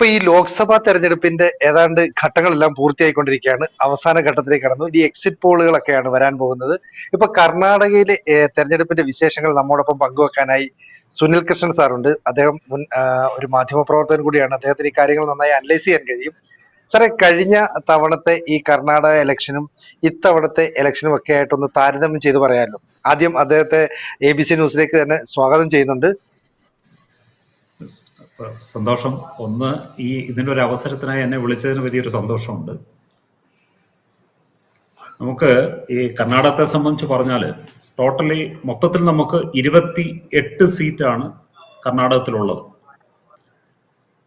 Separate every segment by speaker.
Speaker 1: ഇപ്പൊ ഈ ലോക്സഭാ തെരഞ്ഞെടുപ്പിന്റെ ഏതാണ്ട് ഘട്ടങ്ങളെല്ലാം പൂർത്തിയായിക്കൊണ്ടിരിക്കുകയാണ്. അവസാന ഘട്ടത്തിലേക്ക് കടന്നു. ഈ എക്സിറ്റ് പോളുകളൊക്കെയാണ് വരാൻ പോകുന്നത്. ഇപ്പൊ കർണാടകയിലെ തെരഞ്ഞെടുപ്പിന്റെ വിശേഷങ്ങൾ നമ്മോടൊപ്പം പങ്കുവെക്കാനായി സുനിൽ കൃഷ്ണൻ സാറുണ്ട്. അദ്ദേഹം മുൻ ഒരു മാധ്യമ പ്രവർത്തകൻ കൂടിയാണ്. അദ്ദേഹത്തിന് ഈ കാര്യങ്ങൾ നന്നായി അനലൈസ് ചെയ്യാൻ കഴിയും. സാറേ കഴിഞ്ഞ തവണത്തെ ഈ കർണാടക ഇലക്ഷനും ഇത്തവണത്തെ ഇലക്ഷനും ഒക്കെ ആയിട്ടൊന്ന് താരതമ്യം ചെയ്ത് പറയാമല്ലോ ആദ്യം അദ്ദേഹത്തെ എ ബി സി ന്യൂസിലേക്ക് തന്നെ സ്വാഗതം ചെയ്യുന്നുണ്ട്.
Speaker 2: സന്തോഷം. ഒന്ന് ഈ ഇതിന്റെ ഒരു അവസരത്തിനായി എന്നെ വിളിച്ചതിന് വലിയൊരു സന്തോഷമുണ്ട്. നമുക്ക് ഈ കർണാടകത്തെ സംബന്ധിച്ച് പറഞ്ഞാൽ ടോട്ടലി മൊത്തത്തിൽ നമുക്ക് ഇരുപത്തി എട്ട് സീറ്റാണ് കർണാടകത്തിലുള്ളത്.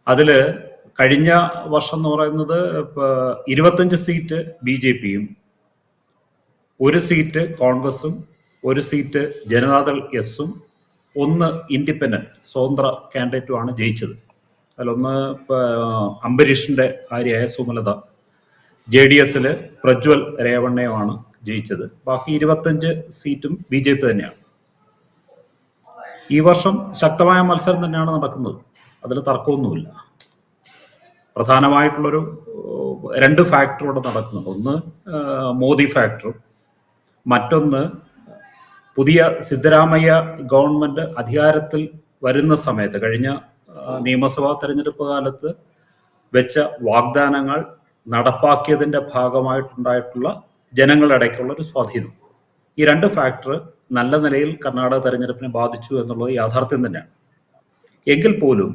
Speaker 2: അതിൽ കഴിഞ്ഞ വർഷം എന്ന് പറയുന്നത് ഇരുപത്തഞ്ച് സീറ്റ് ബി ജെ പിയും ഒരു സീറ്റ് കോൺഗ്രസും ഒരു സീറ്റ് ജനതാദൾ എസും ഒന്ന് ഇൻഡിപെൻഡന്റ് സ്വതന്ത്ര കാൻഡിഡേറ്റുമാണ് ജയിച്ചത്. അതിലൊന്ന് അംബരീഷിന്റെ ഭാര്യയായ സുമലത ജെ ഡി എസിൽ പ്രജ്വൽ രേവണ്ണയുമാണ് ജയിച്ചത്. ബാക്കി ഇരുപത്തഞ്ച് സീറ്റും ബി ജെ പി തന്നെയാണ്. ഈ വർഷം ശക്തമായ മത്സരം തന്നെയാണ് നടക്കുന്നത്. അതിൽ തർക്കമൊന്നുമില്ല. പ്രധാനമായിട്ടുള്ളൊരു രണ്ട് ഫാക്ടറോടെ നടക്കുന്നുണ്ട്. ഒന്ന് മോദി ഫാക്ടറും മറ്റൊന്ന് പുതിയ സിദ്ധരാമയ്യ ഗവൺമെന്റ് അധികാരത്തിൽ വരുന്ന സമയത്ത് കഴിഞ്ഞ നിയമസഭാ തെരഞ്ഞെടുപ്പ് കാലത്ത് വെച്ച വാഗ്ദാനങ്ങൾ നടപ്പാക്കിയതിന്റെ ഭാഗമായിട്ടുണ്ടായിട്ടുള്ള ജനങ്ങളിടയ്ക്കുള്ള ഒരു സ്വാധീനം. ഈ രണ്ട് ഫാക്ടർ നല്ല നിലയിൽ കർണാടക തെരഞ്ഞെടുപ്പിനെ ബാധിച്ചു എന്നുള്ളത് യാഥാർത്ഥ്യം തന്നെയാണ്. എങ്കിൽ പോലും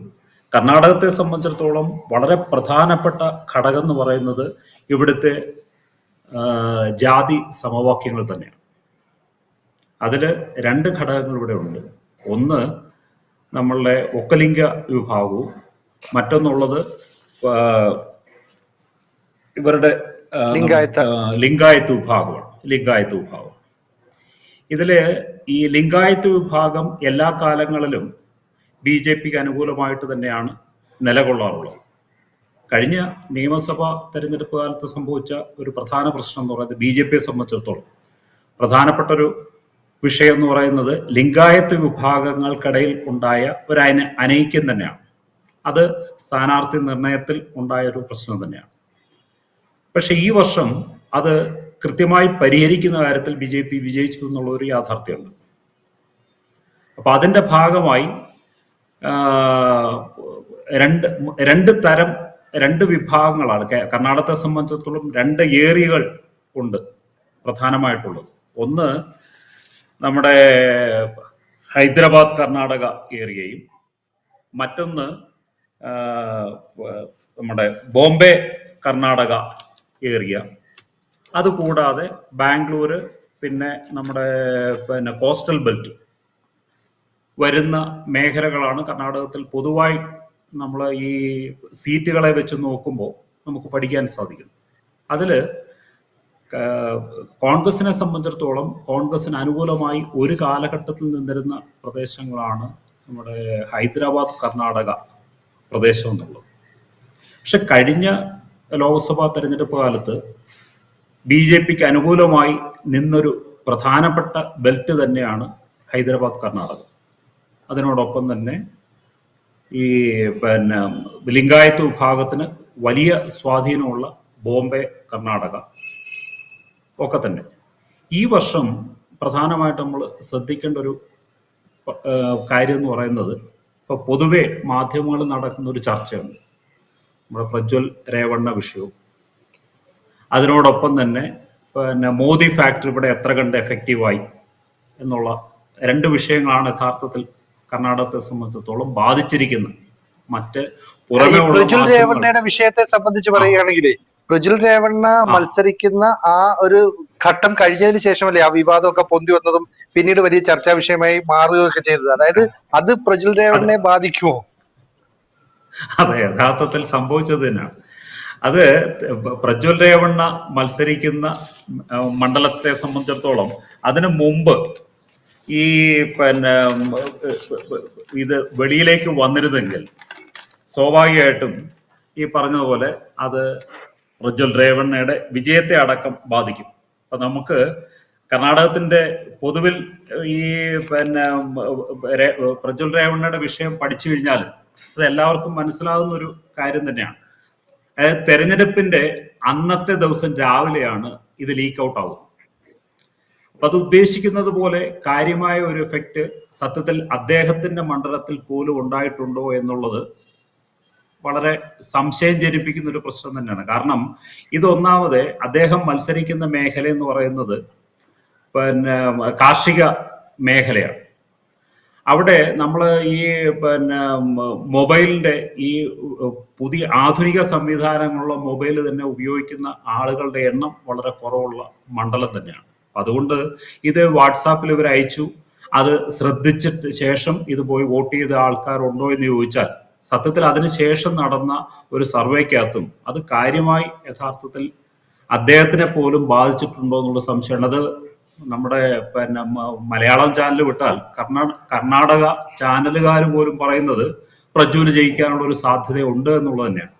Speaker 2: കർണാടകത്തെ സംബന്ധിച്ചിടത്തോളം വളരെ പ്രധാനപ്പെട്ട ഘടകം എന്ന് പറയുന്നത് ഇവിടുത്തെ ജാതി സമവാക്യങ്ങൾ തന്നെയാണ്. അതിൽ രണ്ട് ഘടകങ്ങൾ ഇവിടെ ഉണ്ട്. ഒന്ന് നമ്മളുടെ ഒക്കലിംഗ വിഭാഗവും മറ്റൊന്നുള്ളത് ഇവരുടെ
Speaker 1: ലിംഗായത്ത്.
Speaker 2: വിഭാഗമാണ് ലിംഗായത്ത് വിഭാഗം ഇതിൽ ഈ ലിംഗായത്ത് വിഭാഗം എല്ലാ കാലങ്ങളിലും ബി ജെ പിക്ക് അനുകൂലമായിട്ട് തന്നെയാണ് നിലകൊള്ളാറുള്ളത്. കഴിഞ്ഞ നിയമസഭാ തെരഞ്ഞെടുപ്പ് കാലത്ത് സംഭവിച്ച ഒരു പ്രധാന പ്രശ്നം എന്ന് പറയുന്നത് ബി ജെ പിയെ സംബന്ധിച്ചിടത്തോളം. പ്രധാനപ്പെട്ട ഒരു വിഷയം എന്ന് പറയുന്നത് ലിംഗായത്ത് വിഭാഗങ്ങൾക്കിടയിൽ ഉണ്ടായ ഒരു അന അനൈക്യം തന്നെയാണ്. അത് സ്ഥാനാർത്ഥി നിർണയത്തിൽ ഉണ്ടായ ഒരു പ്രശ്നം തന്നെയാണ്. പക്ഷെ ഈ വർഷം അത് കൃത്യമായി പരിഹരിക്കുന്ന കാര്യത്തിൽ ബി ജെ പി വിജയിച്ചു എന്നുള്ള ഒരു യാഥാർത്ഥ്യമുണ്ട്. അപ്പൊ അതിന്റെ ഭാഗമായി രണ്ട് രണ്ട് തരം രണ്ട് വിഭാഗങ്ങളാണ് കർണാടകത്തെ സംബന്ധിച്ചിടത്തോളം രണ്ട് ഏരിയകൾ ഉണ്ട് പ്രധാനമായിട്ടുള്ളത്. ഒന്ന് നമ്മുടെ ഹൈദരാബാദ് കർണാടക ഏരിയയും മറ്റൊന്ന് നമ്മുടെ ബോംബെ കർണാടക ഏരിയ അതുകൂടാതെ ബാംഗ്ലൂര് പിന്നെ നമ്മുടെ പിന്നെ കോസ്റ്റൽ ബെൽറ്റ് വരുന്ന മേഖലകളാണ് കർണാടകത്തിൽ പൊതുവായി നമ്മൾ ഈ സീറ്റുകളെ വെച്ച് നോക്കുമ്പോൾ നമുക്ക് പഠിക്കാൻ സാധിക്കും അതിൽ കോൺഗ്രസിനെ സംബന്ധിച്ചിടത്തോളം കോൺഗ്രസിന് അനുകൂലമായി ഒരു കാലഘട്ടത്തിൽ നിന്നിരുന്ന പ്രദേശങ്ങളാണ് നമ്മുടെ ഹൈദരാബാദ് കർണാടക പ്രദേശം എന്നുള്ളത്. പക്ഷെ കഴിഞ്ഞ ലോക്സഭാ തെരഞ്ഞെടുപ്പ് കാലത്ത് ബി ജെ പിക്ക് അനുകൂലമായി നിന്നൊരു പ്രധാനപ്പെട്ട ബെൽറ്റ് തന്നെയാണ് ഹൈദരാബാദ് കർണാടക. അതിനോടൊപ്പം തന്നെ ഈ പിന്നെ ലിംഗായത്ത് വിഭാഗത്തിന് വലിയ സ്വാധീനമുള്ള ബോംബെ കർണാടക ഒക്കെ തന്നെ ഈ വർഷം പ്രധാനമായിട്ട് നമ്മൾ ശ്രദ്ധിക്കേണ്ട ഒരു കാര്യം എന്ന് പറയുന്നത് ഇപ്പൊ പൊതുവേ മാധ്യമങ്ങളിൽ നടക്കുന്ന ഒരു ചർച്ചയാണ്. നമ്മുടെ പ്രജ്വൽ രേവണ്ണ വിഷയവും. അതിനോടൊപ്പം തന്നെ പിന്നെ മോദി ഫാക്ടറി ഇവിടെ എത്ര കണ്ട് എഫക്റ്റീവായി എന്നുള്ള രണ്ട് വിഷയങ്ങളാണ് യഥാർത്ഥത്തിൽ കർണാടകത്തെ സംബന്ധിച്ചിടത്തോളം ബാധിച്ചിരിക്കുന്നത്. മറ്റ് പുറമേ
Speaker 1: വിഷയത്തെ സംബന്ധിച്ച് പറയുകയാണെങ്കിൽ പ്രജുൽ രേവണ്ണ മത്സരിക്കുന്ന ആ ഒരു ഘട്ടം കഴിഞ്ഞതിന് ശേഷമല്ലേ ആ വിവാദമൊക്കെ പൊന്തി വന്നതും പിന്നീട് വലിയ ചർച്ചാ വിഷയമായി മാറുകയൊക്കെ ചെയ്തത്? അതായത് അത് പ്രജുൽ രേവണ്ണെ ബാധിക്കുമോ
Speaker 2: അതെ യഥാർത്ഥത്തിൽ സംഭവിച്ചത് തന്നെയാണ് അത് പ്രജ്വൽ രേവണ്ണ മത്സരിക്കുന്ന മണ്ഡലത്തെ സംബന്ധിച്ചിടത്തോളം അതിനു മുമ്പ് ഈ പിന്നെ ഇത് വെളിയിലേക്ക് വന്നിരുന്നെങ്കിൽ സ്വാഭാവികമായിട്ടും ഈ പറഞ്ഞതുപോലെ അത് പ്രജ്വൽ രേവണ്ണയുടെ വിജയത്തെ അടക്കം ബാധിക്കും. അപ്പൊ നമുക്ക് കർണാടകത്തിന്റെ പൊതുവിൽ ഈ പിന്നെ പ്രജ്വൽ രേവണ്ണയുടെ വിഷയം പഠിച്ചു കഴിഞ്ഞാൽ അത് എല്ലാവർക്കും മനസ്സിലാകുന്ന ഒരു കാര്യം തന്നെയാണ്. അതായത് തെരഞ്ഞെടുപ്പിന്റെ അന്നത്തെ ദിവസം രാവിലെയാണ് ഇത് ലീക്ക് ഔട്ട് ആവുന്നത്. അപ്പൊ അത് ഉദ്ദേശിക്കുന്നത് പോലെ കാര്യമായ ഒരു എഫക്റ്റ് സത്യത്തിൽ അദ്ദേഹത്തിന്റെ മണ്ഡലത്തിൽ പോലും ഉണ്ടായിട്ടുണ്ടോ എന്നുള്ളത് വളരെ സംശയം ജനിപ്പിക്കുന്ന ഒരു പ്രശ്നം തന്നെയാണ്. കാരണം ഇത് ഒന്നാമത് അദ്ദേഹം മത്സരിക്കുന്ന മേഖല എന്ന് പറയുന്നത് പിന്നെ കാർഷിക മേഖലയാണ്. അവിടെ നമ്മൾ ഈ പിന്നെ മൊബൈലിന്റെ ഈ പുതിയ ആധുനിക സംവിധാനങ്ങളുള്ള മൊബൈൽ തന്നെ ഉപയോഗിക്കുന്ന ആളുകളുടെ എണ്ണം വളരെ കുറവുള്ള മണ്ഡലം തന്നെയാണ്. അതുകൊണ്ട് ഇത് വാട്സാപ്പിൽ ഇവർ അയച്ചു. അത് ശ്രദ്ധിച്ചിട്ട് ശേഷം ഇത് പോയി വോട്ട് ചെയ്ത ആൾക്കാരുണ്ടോ എന്ന് ചോദിച്ചാൽ സത്യത്തിൽ അതിനുശേഷം നടന്ന ഒരു സർവേക്കകത്തും അത് കാര്യമായി യഥാർത്ഥത്തിൽ അദ്ദേഹത്തിനെ പോലും ബാധിച്ചിട്ടുണ്ടോ എന്നുള്ള സംശയമാണ്. അത് നമ്മുടെ പിന്നെ മലയാളം ചാനൽ വിട്ടാൽ കർണാടക കർണാടക ചാനലുകാർ പോലും പറയുന്നത് പ്രജ്വൽ ജയിക്കാനുള്ള ഒരു സാധ്യത ഉണ്ട് എന്നുള്ളത് തന്നെയാണ്.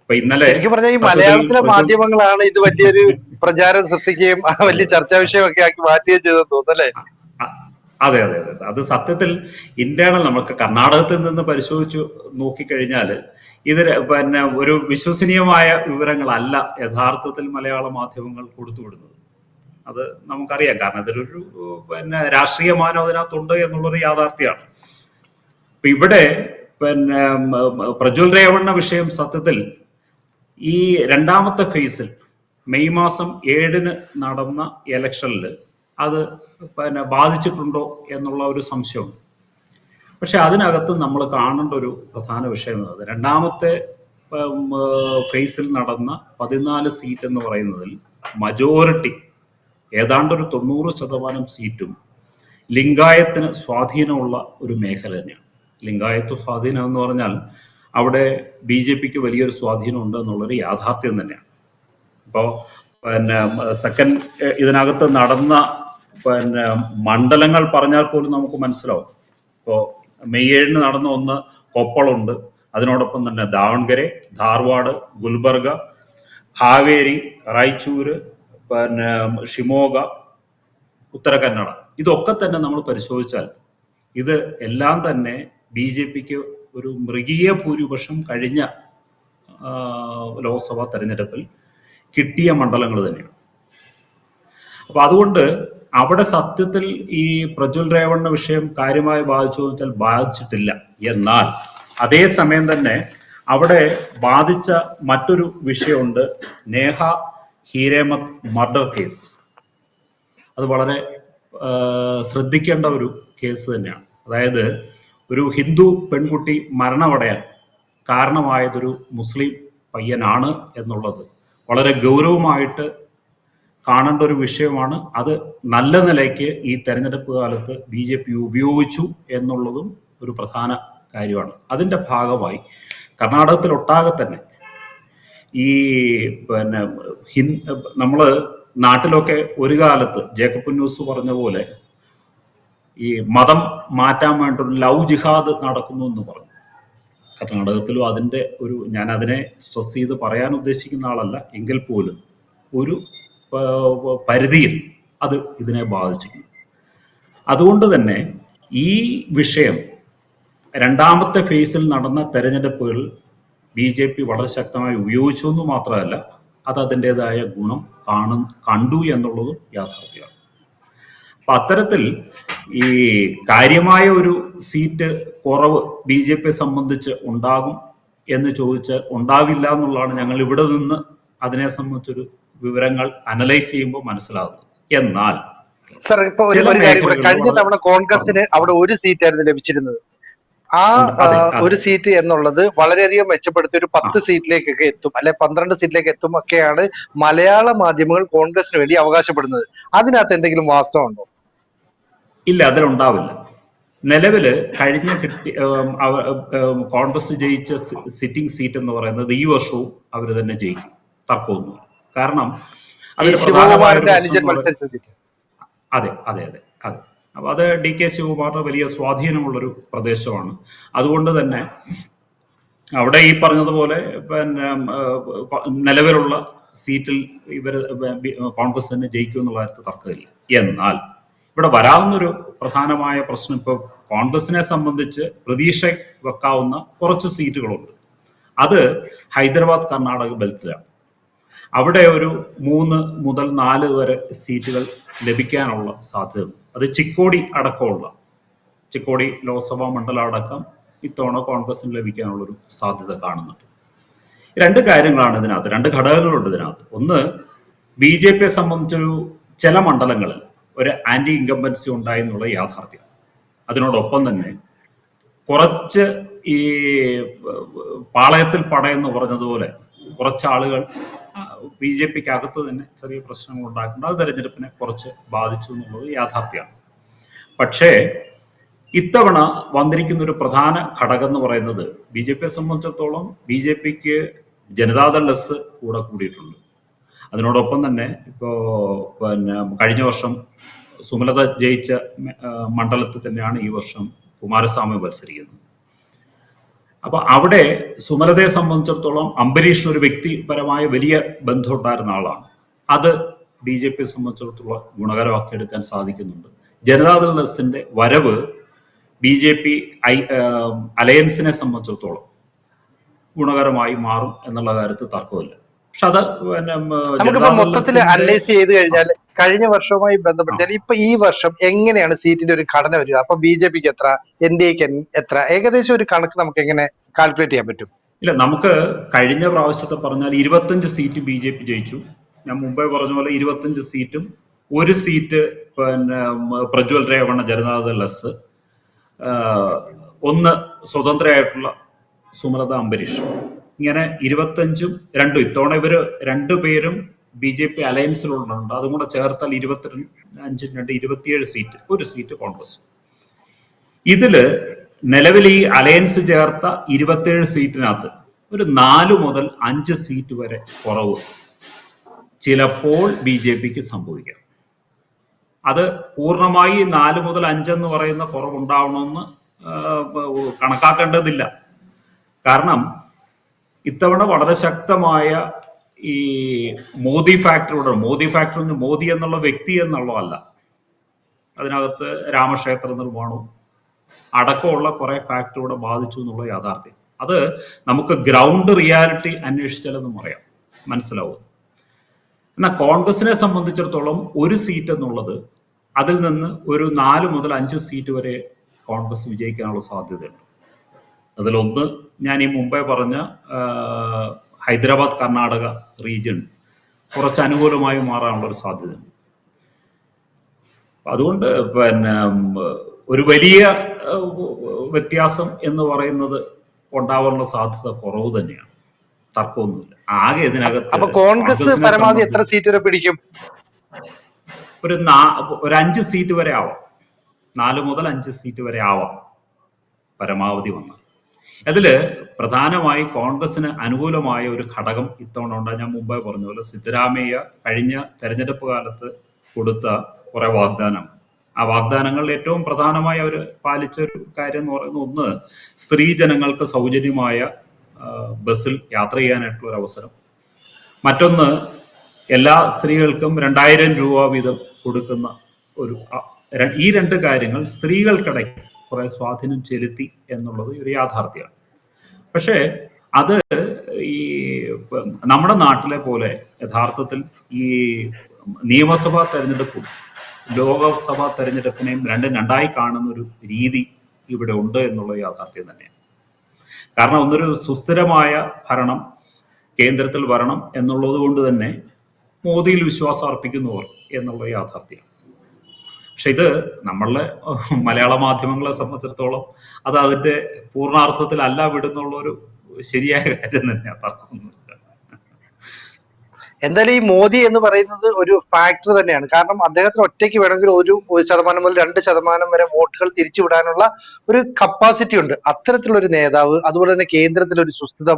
Speaker 2: അപ്പൊ ഇന്നലെ
Speaker 1: ഈ മലയാളത്തിലെ മാധ്യമങ്ങളാണ് ഇത് വലിയൊരു പ്രചാരം സൃഷ്ടിക്കുകയും വലിയ ചർച്ചാ വിഷയമൊക്കെ ആക്കി മാറ്റുകയും ചെയ്തെന്ന് തോന്നുന്നു അല്ലേ?
Speaker 2: അ- അതെ അതെ അതെ. അത് സത്യത്തിൽ ഇന്റേണൽ നമുക്ക് കർണാടകത്തിൽ നിന്ന് പരിശോധിച്ചു നോക്കിക്കഴിഞ്ഞാൽ ഇത് പിന്നെ ഒരു വിശ്വസനീയമായ വിവരങ്ങളല്ല യഥാർത്ഥത്തിൽ മലയാള മാധ്യമങ്ങൾ കൊടുത്തുവിടുന്നത് അത് നമുക്കറിയാം. കാരണം ഇതിലൊരു പിന്നെ രാഷ്ട്രീയ മാനം അതിനകത്തുണ്ട് എന്നുള്ളൊരു യാഥാർത്ഥ്യമാണ്. അപ്പൊ ഇവിടെ പിന്നെ പ്രജ്വൽ രേവണ്ണ വിഷയം സത്യത്തിൽ ഈ രണ്ടാമത്തെ ഫേസിൽ മെയ് മാസം ഏഴിന് നടന്ന ഇലക്ഷനിൽ അത് പിന്നെ ബാധിച്ചിട്ടുണ്ടോ എന്നുള്ള ഒരു സംശയമുണ്ട് പക്ഷെ അതിനകത്ത് നമ്മൾ കാണേണ്ട ഒരു പ്രധാന വിഷയം എന്നത് രണ്ടാമത്തെ ഫേസിൽ നടന്ന പതിനാല് സീറ്റ് എന്ന് പറയുന്നതിൽ മജോറിറ്റി ഏതാണ്ട് ഒരു തൊണ്ണൂറ് ശതമാനം സീറ്റും ലിംഗായത്തിന് സ്വാധീനമുള്ള ഒരു മേഖല തന്നെയാണ്. ലിംഗായത്ത് സ്വാധീനം എന്ന് പറഞ്ഞാൽ അവിടെ ബി ജെ പിക്ക് വലിയൊരു സ്വാധീനം ഉണ്ട് എന്നുള്ളൊരു യാഥാർത്ഥ്യം തന്നെയാണ്. ഇപ്പോൾ പിന്നെ സെക്കൻഡ് ഇതിനകത്ത് നടന്ന പിന്നെ മണ്ഡലങ്ങൾ പറഞ്ഞാൽ പോലും നമുക്ക് മനസ്സിലാവും. ഇപ്പോൾ മെയ് ഏഴിന് നടന്ന ഒന്ന് കൊപ്പളുണ്ട്. അതിനോടൊപ്പം തന്നെ ദാവൺഗരെ ധാർവാഡ് ഗുൽബർഗ ഹാവേരി റായ്ചൂര് പിന്നെ ഷിമോഗ ഉത്തര കന്നഡ ഇതൊക്കെ തന്നെ നമ്മൾ പരിശോധിച്ചാൽ ഇത് എല്ലാം തന്നെ ബി ജെ പിക്ക് ഒരു മൃഗീയ ഭൂരിപക്ഷം കഴിഞ്ഞ ലോക്സഭാ തെരഞ്ഞെടുപ്പിൽ കിട്ടിയ മണ്ഡലങ്ങൾ തന്നെയാണ്. അപ്പൊ അതുകൊണ്ട് അവിടെ സത്യത്തിൽ ഈ പ്രജ്വൽ രേവണ്ണ വിഷയം കാര്യമായി ബാധിച്ചു വെച്ചാൽ ബാധിച്ചിട്ടില്ല. എന്നാൽ അതേ സമയം തന്നെ അവിടെ ബാധിച്ച മറ്റൊരു വിഷയമുണ്ട് നേഹ ഹീരേമത് മർഡർ കേസ്. അത് വളരെ ശ്രദ്ധിക്കേണ്ട ഒരു കേസ് തന്നെയാണ്. അതായത് ഒരു ഹിന്ദു പെൺകുട്ടി മരണമടയാൻ കാരണമായതൊരു മുസ്ലിം പയ്യനാണ് എന്നുള്ളത്. വളരെ ഗൗരവമായിട്ട് കാണേണ്ട ഒരു വിഷയമാണ്. അത് നല്ല നിലയ്ക്ക് ഈ തെരഞ്ഞെടുപ്പ് കാലത്ത് ബി ജെ പി ഉപയോഗിച്ചു എന്നുള്ളതും ഒരു പ്രധാന കാര്യമാണ്. അതിന്റെ ഭാഗമായി കർണാടകത്തിലൊട്ടാകെ തന്നെ ഈ പിന്നെ ഹിൻ നമ്മൾ നാട്ടിലൊക്കെ ഒരു കാലത്ത് ജേക്കബ് ന്യൂസ് പറഞ്ഞ പോലെ ഈ മതം മാറ്റാൻ വേണ്ടി ഒരു ലവ് ജിഹാദ് നടക്കുന്നു എന്ന് പറഞ്ഞു. കർണാടകത്തിലും അതിന്റെ ഒരു ഞാൻ അതിനെ സ്ട്രെസ് ചെയ്ത് പറയാൻ ഉദ്ദേശിക്കുന്ന ആളല്ല. എങ്കിൽ പോലും ഒരു പരിധിയിൽ അത് ഇതിനെ ബാധിച്ചിരിക്കുന്നു. അതുകൊണ്ട് തന്നെ ഈ വിഷയം രണ്ടാമത്തെ ഫേസിൽ നടന്ന തെരഞ്ഞെടുപ്പുകൾ ബി ജെ പി വളരെ ശക്തമായി ഉപയോഗിച്ചു എന്ന് മാത്രമല്ല അത് അതിന്റെതായ ഗുണം കാണും കണ്ടു എന്നുള്ളതും യാഥാർത്ഥ്യമാണ്. അപ്പൊ അത്തരത്തിൽ ഈ കാര്യമായ ഒരു സീറ്റ് കുറവ് ബി ജെ പിയെ സംബന്ധിച്ച് ഉണ്ടാകും എന്ന് ചോദിച്ചാൽ ഉണ്ടാവില്ല എന്നുള്ളതാണ് ഞങ്ങൾ ഇവിടെ നിന്ന് അതിനെ സംബന്ധിച്ചൊരു വിവരങ്ങൾ അനലൈസ് ചെയ്യുമ്പോൾ മനസ്സിലാകുന്നത് എന്നാൽ
Speaker 1: സർ ഇപ്പൊ ഒരു കാര്യം കഴിഞ്ഞ തവണ കോൺഗ്രസിന് അവിടെ ഒരു സീറ്റായിരുന്നു ലഭിച്ചിരുന്നത്. ആ. ഒരു സീറ്റ് എന്നുള്ളത് വളരെയധികം മെച്ചപ്പെടുത്തി ഒരു പത്ത് സീറ്റിലേക്കൊക്കെ എത്തും അല്ലെ പന്ത്രണ്ട് സീറ്റിലേക്ക് എത്തും ഒക്കെയാണ് മലയാള മാധ്യമങ്ങൾ കോൺഗ്രസിന് വേണ്ടി അവകാശപ്പെടുന്നത്. അതിനകത്ത് എന്തെങ്കിലും വാസ്തവമുണ്ടോ?
Speaker 2: ഇല്ല അതിലുണ്ടാവില്ല. നിലവിൽ കഴിഞ്ഞ കിട്ടി കോൺഗ്രസ് ജയിച്ച സിറ്റിംഗ് സീറ്റ് എന്ന് പറയുന്നത് ഈ വർഷവും അവർ തന്നെ ജയിക്കും. തർക്കമൊന്നും കാരണം അതിൽ അതെ അതെ അതെ അതെ. അപ്പൊ അത് ഡി കെ ശിവകുമാറിന് വലിയ സ്വാധീനമുള്ളൊരു പ്രദേശമാണ്. അതുകൊണ്ട് തന്നെ അവിടെ ഈ പറഞ്ഞതുപോലെ പിന്നെ നിലവിലുള്ള സീറ്റിൽ ഇവർ കോൺഗ്രസ് തന്നെ ജയിക്കും എന്നുള്ള കാര്യത്തിൽ തർക്കമില്ല. എന്നാൽ ഇവിടെ വരാവുന്നൊരു പ്രധാനമായ പ്രശ്നം ഇപ്പോൾ കോൺഗ്രസിനെ സംബന്ധിച്ച് പ്രതീക്ഷ വെക്കാവുന്ന കുറച്ച് സീറ്റുകളുണ്ട്. അത് ഹൈദരാബാദ് കർണാടക ബെൽറ്റിലാണ് അവിടെ ഒരു മൂന്ന് മുതൽ നാല് വരെ സീറ്റുകൾ ലഭിക്കാനുള്ള സാധ്യത. അത് ചിക്കോടി അടക്കമുള്ള ചിക്കോടി ലോക്സഭാ മണ്ഡലം അടക്കം ഇത്തവണ കോൺഗ്രസിന് ലഭിക്കാനുള്ളൊരു സാധ്യത കാണുന്നുണ്ട്. രണ്ട് കാര്യങ്ങളാണ് ഇതിനകത്ത് രണ്ട് ഘടകങ്ങളുണ്ട് ഇതിനകത്ത്. ഒന്ന് ബി ജെ പിയെ സംബന്ധിച്ചൊരു ചില മണ്ഡലങ്ങളിൽ ഒരു ആന്റി ഇൻകംബൻസി ഉണ്ടായി എന്നുള്ള യാഥാർത്ഥ്യം. അതിനോടൊപ്പം തന്നെ കുറച്ച് ഈ പാളയത്തിൽ പടയെന്ന് പറഞ്ഞതുപോലെ കുറച്ച് ആളുകൾ ബി ജെ പിക്ക് അകത്ത് തന്നെ ചെറിയ പ്രശ്നങ്ങൾ ഉണ്ടാക്കുന്നുണ്ട്. അത് തെരഞ്ഞെടുപ്പിനെ കുറച്ച് ബാധിച്ചു എന്നുള്ളത് യാഥാർത്ഥ്യമാണ്. പക്ഷേ ഇത്തവണ വന്നിരിക്കുന്ന ഒരു പ്രധാന ഘടകം എന്ന് പറയുന്നത് ബി ജെ പിയെ സംബന്ധിച്ചിടത്തോളം ബി ജെ പിക്ക് ജനതാദൾ എസ് കൂടെ കൂടിയിട്ടുണ്ട്. അതിനോടൊപ്പം തന്നെ ഇപ്പോൾ പിന്നെ കഴിഞ്ഞ വർഷം സുമലത ജയിച്ച മണ്ഡലത്തിൽ തന്നെയാണ് ഈ വർഷം കുമാരസ്വാമി മത്സരിക്കുന്നത്. അപ്പൊ അവിടെ സുമലതയെ സംബന്ധിച്ചിടത്തോളം അംബരീഷ് ഒരു വ്യക്തിപരമായ വലിയ ബന്ധമുണ്ടായിരുന്ന ആളാണ്. അത് ബി ജെ പിയെ സംബന്ധിച്ചിടത്തോളം ഗുണകരമാക്കി എടുക്കാൻ സാധിക്കുന്നുണ്ട്. ജനതാദൾ എസിന്റെ വരവ് ബി ജെ പി ഐ അലയൻസിനെ സംബന്ധിച്ചിടത്തോളം ഗുണകരമായി മാറും എന്നുള്ള കാര്യത്തിൽ തർക്കമില്ല. പക്ഷെ അത് പിന്നെ
Speaker 1: മൊത്തത്തിൽ അനലൈസ് ചെയ്ത് കഴിഞ്ഞാൽ കഴിഞ്ഞ വർഷവുമായി ബന്ധപ്പെട്ടാൽ ഇപ്പൊ ഈ വർഷം എങ്ങനെയാണ് സീറ്റിന്റെ ഒരു ഘടന വരിക? അപ്പൊ ബി ജെ പിക്ക് എത്ര എൻ ഡി എക്ക് എത്ര? ഏകദേശം ഒരു കണക്ക് നമുക്ക് എങ്ങനെ കാൽക്കുലേറ്റ് ചെയ്യാൻ പറ്റും?
Speaker 2: ഇല്ല നമുക്ക് കഴിഞ്ഞ പ്രാവശ്യത്തെ പറഞ്ഞാൽ ഇരുപത്തഞ്ച് സീറ്റ് ബി ജെ പി ജയിച്ചു. ഞാൻ മുമ്പേ പറഞ്ഞ പോലെ ഇരുപത്തഞ്ച് സീറ്റും ഒരു സീറ്റ് പിന്നെ പ്രജ്വൽ രേവണ ജനതാദൾ എസ്. ഒന്ന് സ്വതന്ത്രയായിട്ടുള്ള സുമലത അംബരീഷ്. ഇങ്ങനെ ഇരുപത്തഞ്ചും രണ്ടും. ഇത്തവണ ഇവർ രണ്ടുപേരും ബി ജെ പി അലയൻസിലുണ്ട്. അതും കൂടെ ചേർത്താൽ ഇരുപത്തി അഞ്ചും രണ്ട് ഇരുപത്തിയേഴ് സീറ്റ്. ഒരു സീറ്റ് കോൺഗ്രസ്. ഇതിൽ നിലവിൽ ഈ അലയൻസ് ചേർത്ത ഇരുപത്തിയേഴ് സീറ്റിനകത്ത് ഒരു നാല് മുതൽ അഞ്ച് സീറ്റ് വരെ കുറവ് ചിലപ്പോൾ ബി ജെ പിക്ക് സംഭവിക്കാം. അത് പൂർണമായി നാല് മുതൽ അഞ്ചെന്ന് പറയുന്ന കുറവുണ്ടാവണമെന്ന് കണക്കാക്കേണ്ടതില്ല. കാരണം ഇത്തവണ വളരെ ശക്തമായ ഈ മോദി ഫാക്ടറിയുടെ മോദി ഫാക്ടർ എന്ന് മോദി എന്നുള്ള വ്യക്തി എന്നുള്ളതല്ല. അതിനകത്ത് രാമക്ഷേത്ര നിർമ്മാണവും അടക്കമുള്ള കുറെ ഫാക്ടറിയുടെ ബാധിച്ചു എന്നുള്ള യാഥാർത്ഥ്യം. അത് നമുക്ക് ഗ്രൗണ്ട് റിയാലിറ്റി അന്വേഷിച്ചാലെന്നും പറയാം. മനസ്സിലാവും എന്നാൽ കോൺഗ്രസിനെ സംബന്ധിച്ചിടത്തോളം ഒരു സീറ്റ് എന്നുള്ളത് അതിൽ നിന്ന് ഒരു നാല് മുതൽ അഞ്ച് സീറ്റ് വരെ കോൺഗ്രസ് വിജയിക്കാനുള്ള സാധ്യതയുണ്ട്. അതിലൊന്ന് ഞാൻ ഈ മുമ്പേ പറഞ്ഞ ഹൈദരാബാദ് കർണാടക റീജിയൻ കുറച്ച് അനുകൂലമായി മാറാനുള്ള ഒരു സാധ്യതയുണ്ട്. അതുകൊണ്ട് പിന്നെ ഒരു വലിയ വ്യത്യാസം എന്ന് പറയുന്നത് ഉണ്ടാവാനുള്ള സാധ്യത കുറവ് തന്നെയാണ്. തർക്കമൊന്നുമില്ല. ആകെ ഇതിനകത്ത്
Speaker 1: കോൺഗ്രസ് പരമാവധി എത്ര സീറ്റ് വരെ പിടിക്കും?
Speaker 2: ഒരു ഒരു അഞ്ച് സീറ്റ് വരെ ആവാം. നാല് മുതൽ അഞ്ച് സീറ്റ് വരെ ആവാം പരമാവധി വന്നാൽ. അതിൽ പ്രധാനമായി കോൺഗ്രസിന് അനുകൂലമായ ഒരു ഘടകം ഇത്തവണ ഉണ്ട്. ഞാൻ മുമ്പേ പറഞ്ഞ പോലെ സിദ്ധരാമയ്യ കഴിഞ്ഞ തെരഞ്ഞെടുപ്പ് കാലത്ത് കൊടുത്ത കുറെ വാഗ്ദാനം. ആ വാഗ്ദാനങ്ങളിൽ ഏറ്റവും പ്രധാനമായി അവർ പാലിച്ച ഒരു കാര്യം എന്ന് പറയുന്ന ഒന്ന് സ്ത്രീ ജനങ്ങൾക്ക് സൗജന്യമായ ബസ്സിൽ യാത്ര ചെയ്യാനായിട്ടുള്ള ഒരു അവസരം. മറ്റൊന്ന് എല്ലാ സ്ത്രീകൾക്കും രണ്ടായിരം രൂപ വീതം കൊടുക്കുന്ന ഒരു ഈ രണ്ട് കാര്യങ്ങൾ സ്ത്രീകൾക്കിടയ്ക്ക് കുറെ സ്വാധീനം ചെലുത്തി എന്നുള്ളത് ഒരു യാഥാർത്ഥ്യമാണ്. പക്ഷേ അത് ഈ നമ്മുടെ നാട്ടിലെ പോലെ യഥാർത്ഥത്തിൽ ഈ നിയമസഭാ തെരഞ്ഞെടുപ്പും ലോകസഭാ തെരഞ്ഞെടുപ്പിനെയും രണ്ടും രണ്ടായി കാണുന്ന ഒരു രീതി ഇവിടെ ഉണ്ട് എന്നുള്ള യാഥാർത്ഥ്യം തന്നെയാണ്. കാരണം ഒന്നൊരു സുസ്ഥിരമായ ഭരണം കേന്ദ്രത്തിൽ വരണം എന്നുള്ളത് കൊണ്ട് തന്നെ മോദിയിൽ വിശ്വാസം അർപ്പിക്കുന്നവർ എന്നുള്ള യാഥാർത്ഥ്യം പക്ഷെ ഇത് നമ്മളെ മലയാള മാധ്യമങ്ങളെ സംബന്ധിച്ചിടത്തോളം അത് അതിന്റെ പൂർണാർത്ഥത്തിലല്ല വിടുന്നുള്ള ഒരു ശരിയായ കാര്യം തന്നെയാണ് തർക്കമൊന്നുമില്ല
Speaker 1: എന്തായാലും ഈ മോദി എന്ന് പറയുന്നത് ഒരു ഫാക്ടർ തന്നെയാണ്. കാരണം അദ്ദേഹത്തിന് ഒറ്റയ്ക്ക് വേണമെങ്കിൽ ഒരു ഒരു ശതമാനം മുതൽ രണ്ട് ശതമാനം വരെ വോട്ടുകൾ തിരിച്ചുവിടാനുള്ള ഒരു കപ്പാസിറ്റി ഉണ്ട്. അത്തരത്തിലുള്ള ഒരു നേതാവ് അതുപോലെ തന്നെ കേന്ദ്രത്തിൽ ഒരു സുസ്ഥിത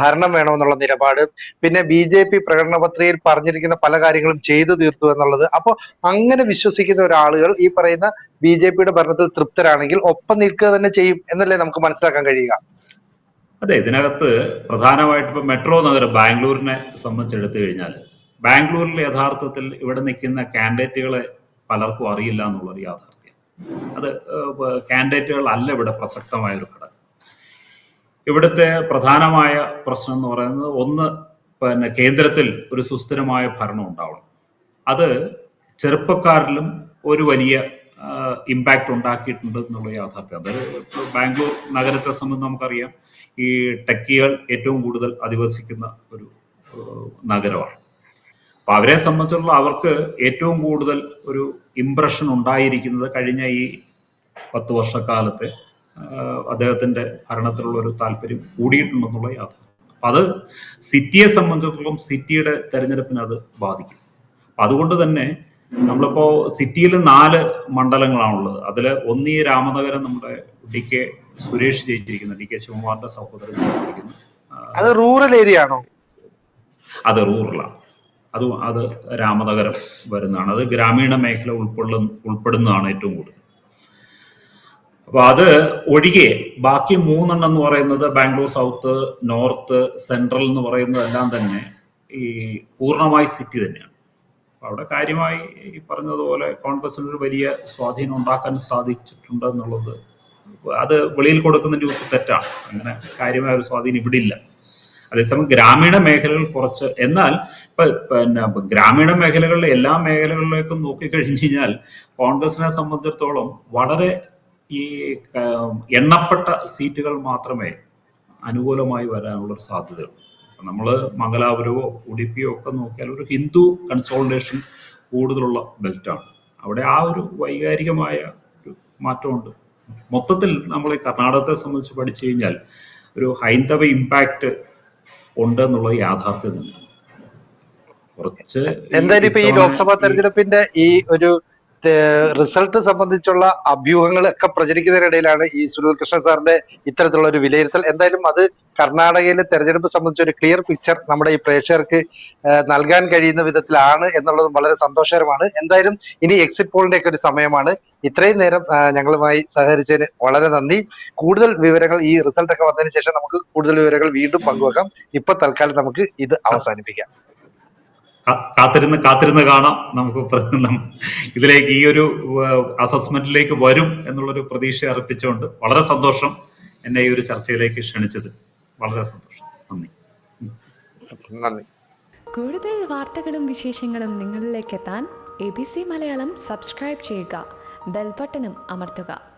Speaker 1: ഭരണം വേണമെന്നുള്ള നിലപാട് പിന്നെ ബി ജെ പി പ്രകടന പത്രികയിൽ പറഞ്ഞിരിക്കുന്ന പല കാര്യങ്ങളും ചെയ്തു തീർത്തു എന്നുള്ളത്. അപ്പോൾ അങ്ങനെ വിശ്വസിക്കുന്ന ഒരാളുകൾ ഈ പറയുന്ന ബി ജെ പിയുടെ ഭരണത്തിൽ തൃപ്തരാണെങ്കിൽ ഒപ്പം നിൽക്കുക തന്നെ ചെയ്യും എന്നല്ലേ നമുക്ക് മനസ്സിലാക്കാൻ കഴിയുക.
Speaker 2: അതെ ഇതിനകത്ത് പ്രധാനമായിട്ട് ഇപ്പം മെട്രോ നഗരം ബാംഗ്ലൂരിനെ സംബന്ധിച്ചെടുത്തു കഴിഞ്ഞാൽ ബാംഗ്ലൂരിൽ യഥാർത്ഥത്തിൽ ഇവിടെ നിൽക്കുന്ന കാൻഡിഡേറ്റുകളെ പലർക്കും അറിയില്ല എന്നുള്ളൊരു യാഥാർത്ഥ്യം. അത് കാൻഡിഡേറ്റുകൾ അല്ല ഇവിടെ പ്രസക്തമായ ഒരു ഘടകം. ഇവിടുത്തെ പ്രധാനമായ പ്രശ്നം എന്ന് പറയുന്നത് ഒന്ന് പിന്നെ കേന്ദ്രത്തിൽ ഒരു സുസ്ഥിരമായ ഭരണം ഉണ്ടാവണം. അത് ചെറുപ്പക്കാരിലും ഒരു വലിയ ഇമ്പാക്റ്റ് ഉണ്ടാക്കിയിട്ടുണ്ട് എന്നുള്ള യാഥാർത്ഥ്യം. അതായത് ബാംഗ്ലൂർ നഗരത്തെ സംബന്ധിച്ച് നമുക്കറിയാം. ഈ ടെക്കികൾ ഏറ്റവും കൂടുതൽ അധിവസിക്കുന്ന ഒരു നഗരമാണ്. അപ്പൊ അവരെ സംബന്ധിച്ചുള്ള അവർക്ക് ഏറ്റവും കൂടുതൽ ഒരു ഇംപ്രഷൻ ഉണ്ടായിരിക്കുന്നത് കഴിഞ്ഞ ഈ പത്ത് വർഷക്കാലത്തെ അദ്ദേഹത്തിന്റെ ഭരണത്തിലുള്ള ഒരു താല്പര്യം കൂടിയിട്ടുണ്ടെന്നുള്ള യാത്ര അത് സിറ്റിയെ സംബന്ധിച്ചിടത്തോളം സിറ്റിയുടെ തെരഞ്ഞെടുപ്പിനെ അത് ബാധിക്കും. അതുകൊണ്ട് തന്നെ നമ്മളിപ്പോ സിറ്റിയിൽ നാല് മണ്ഡലങ്ങളാണുള്ളത്. അതിൽ ഒന്ന് ഈ രാമനഗരം നമ്മുടെ ഡി കെ സുരേഷ് ജയിച്ചിരിക്കുന്നു. ഡി കെ ശിവകുമാറിന്റെ സഹോദരൻ ജയിച്ചിരിക്കുന്നു.
Speaker 1: അത് റൂറൽ ഏരിയ ആണോ?
Speaker 2: അത് റൂറലാണ് അത് അത് രാമനഗരം വരുന്നതാണ്. അത് ഗ്രാമീണ മേഖല ഉൾപ്പെടുന്ന ഉൾപ്പെടുന്നതാണ് ഏറ്റവും കൂടുതൽ. അപ്പൊ അത് ഒഴികെ ബാക്കി മൂന്നെണ്ണം എന്ന് പറയുന്നത് ബാംഗ്ലൂർ സൗത്ത് നോർത്ത് സെൻട്രൽ എന്ന് പറയുന്നതെല്ലാം തന്നെ ഈ പൂർണമായി സിറ്റി തന്നെയാണ്. അവിടെ കാര്യമായി ഈ പറഞ്ഞതുപോലെ കോൺഗ്രസിന് ഒരു വലിയ സ്വാധീനം ഉണ്ടാക്കാൻ സാധിച്ചിട്ടുണ്ട് എന്നുള്ളത് അത് വെളിയിൽ കൊടുക്കുന്ന ന്യൂസ് തെറ്റാണ്. അങ്ങനെ കാര്യമായ ഒരു സ്വാധീനം ഇവിടെ ഇല്ല അതേസമയം ഗ്രാമീണ മേഖലകൾ കുറച്ച് എന്നാൽ പിന്നെ ഗ്രാമീണ മേഖലകളിലെ എല്ലാ മേഖലകളിലേക്കും നോക്കിക്കഴിഞ്ഞു കഴിഞ്ഞാൽ കോൺഗ്രസിനെ സംബന്ധിച്ചിടത്തോളം വളരെ ഈ എണ്ണപ്പെട്ട സീറ്റുകൾ മാത്രമേ അനുകൂലമായി വരാനുള്ള സാധ്യതയുള്ളൂ. നമ്മൾ മംഗലാപുരവോ ഉടുപ്പിയോ ഒക്കെ നോക്കിയാൽ ഒരു ഹിന്ദു കൺസോൾട്ടേഷൻ കൂടുതലുള്ള ബെൽറ്റാണ് അവിടെ ആ ഒരു വൈകാരികമായ ഒരു മാറ്റമുണ്ട്. മൊത്തത്തിൽ നമ്മൾ ഈ കർണാടകത്തെ സംബന്ധിച്ച് പഠിച്ചു കഴിഞ്ഞാൽ ഒരു ഹൈന്ദവ ഇമ്പാക്റ്റ് ഉണ്ട് എന്നുള്ളത് യാഥാർത്ഥ്യം തന്നെയാണ്. കുറച്ച്
Speaker 1: എന്തായാലും ഇപ്പൊ ഈ ലോക്സഭാ തെരഞ്ഞെടുപ്പിന്റെ ഈ ഒരു റിസൾട്ട് സംബന്ധിച്ചുള്ള അഭ്യൂഹങ്ങളൊക്കെ പ്രചരിക്കുന്നതിനിടയിലാണ് ഈ സുനിൽ കൃഷ്ണ സാറിന്റെ ഇത്തരത്തിലുള്ള ഒരു വിലയിരുത്തൽ. എന്തായാലും അത് കർണാടകയിലെ തെരഞ്ഞെടുപ്പ് സംബന്ധിച്ച ഒരു ക്ലിയർ പിക്ചർ നമ്മുടെ ഈ പ്രേക്ഷകർക്ക് നൽകാൻ കഴിയുന്ന വിധത്തിലാണ് എന്നുള്ളതും വളരെ സന്തോഷകരമാണ്. എന്തായാലും ഇനി എക്സിറ്റ് പോളിന്റെ ഒക്കെ ഒരു സമയമാണ്. ഇത്രയും നേരം ഞങ്ങളുമായി സഹകരിച്ചതിന് വളരെ നന്ദി. കൂടുതൽ വിവരങ്ങൾ ഈ റിസൾട്ട് ഒക്കെ വന്നതിന് ശേഷം നമുക്ക് കൂടുതൽ വിവരങ്ങൾ വീണ്ടും പങ്കുവെക്കാം. ഇപ്പൊ തൽക്കാലം നമുക്ക് ഇത് അവസാനിപ്പിക്കാം.
Speaker 2: കാത്തിരുന്ന് കാത്തിരുന്ന് കാണാം. നമുക്ക് ഇതിലേക്ക് ഈ ഒരു അസസ്മെന്റിലേക്ക് വരും എന്നുള്ളൊരു പ്രതീക്ഷ അർപ്പിച്ചുകൊണ്ട് വളരെ സന്തോഷം എന്നെ ഈ ഒരു ചർച്ചയിലേക്ക് ക്ഷണിച്ചത് വളരെ സന്തോഷം. നന്ദി.
Speaker 1: നന്ദി.
Speaker 3: കൂടുതൽ വാർത്തകളും വിശേഷങ്ങളും നിങ്ങളിലേക്ക് എത്താൻ A B C Malayalam subscribe ചെയ്യുക. ബെൽബട്ടനും അമർത്തുക.